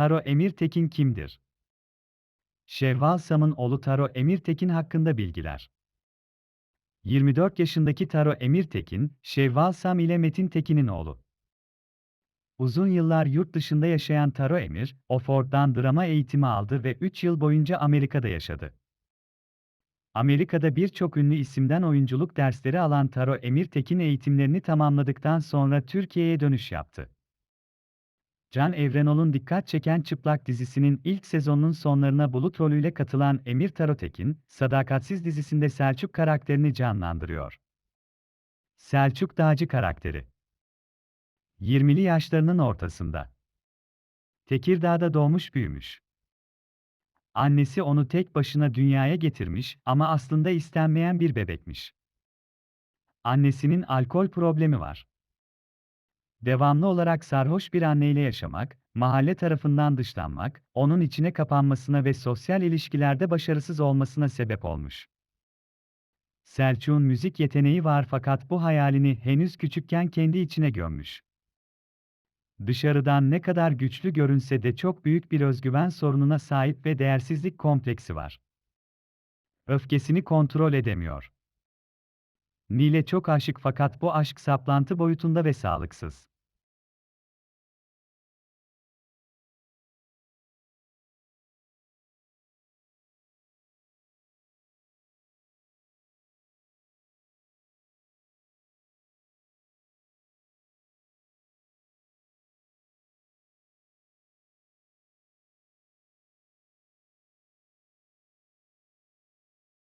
Taro Emirtekin kimdir? Şevval Sam'ın oğlu Taro Emirtekin hakkında bilgiler. 24 yaşındaki Taro Emirtekin, Şevval Sam ile Metin Tekin'in oğlu. Uzun yıllar yurt dışında yaşayan Taro Emir, Oxford'dan drama eğitimi aldı ve 3 yıl boyunca Amerika'da yaşadı. Amerika'da birçok ünlü isimden oyunculuk dersleri alan Taro Emirtekin eğitimlerini tamamladıktan sonra Türkiye'ye dönüş yaptı. Can Evrenol'un dikkat çeken Çıplak dizisinin ilk sezonunun sonlarına Bulut rolüyle katılan Emir Tarotekin, Sadakatsiz dizisinde Selçuk karakterini canlandırıyor. Selçuk Dağcı karakteri 20'li yaşlarının ortasında. Tekirdağ'da doğmuş büyümüş. Annesi onu tek başına dünyaya getirmiş ama aslında istenmeyen bir bebekmiş. Annesinin alkol problemi var. Devamlı olarak sarhoş bir anneyle yaşamak, mahalle tarafından dışlanmak, onun içine kapanmasına ve sosyal ilişkilerde başarısız olmasına sebep olmuş. Selçuk'un müzik yeteneği var fakat bu hayalini henüz küçükken kendi içine gömmüş. Dışarıdan ne kadar güçlü görünse de çok büyük bir özgüven sorununa sahip ve değersizlik kompleksi var. Öfkesini kontrol edemiyor. Nil'e çok aşık fakat bu aşk saplantı boyutunda ve sağlıksız.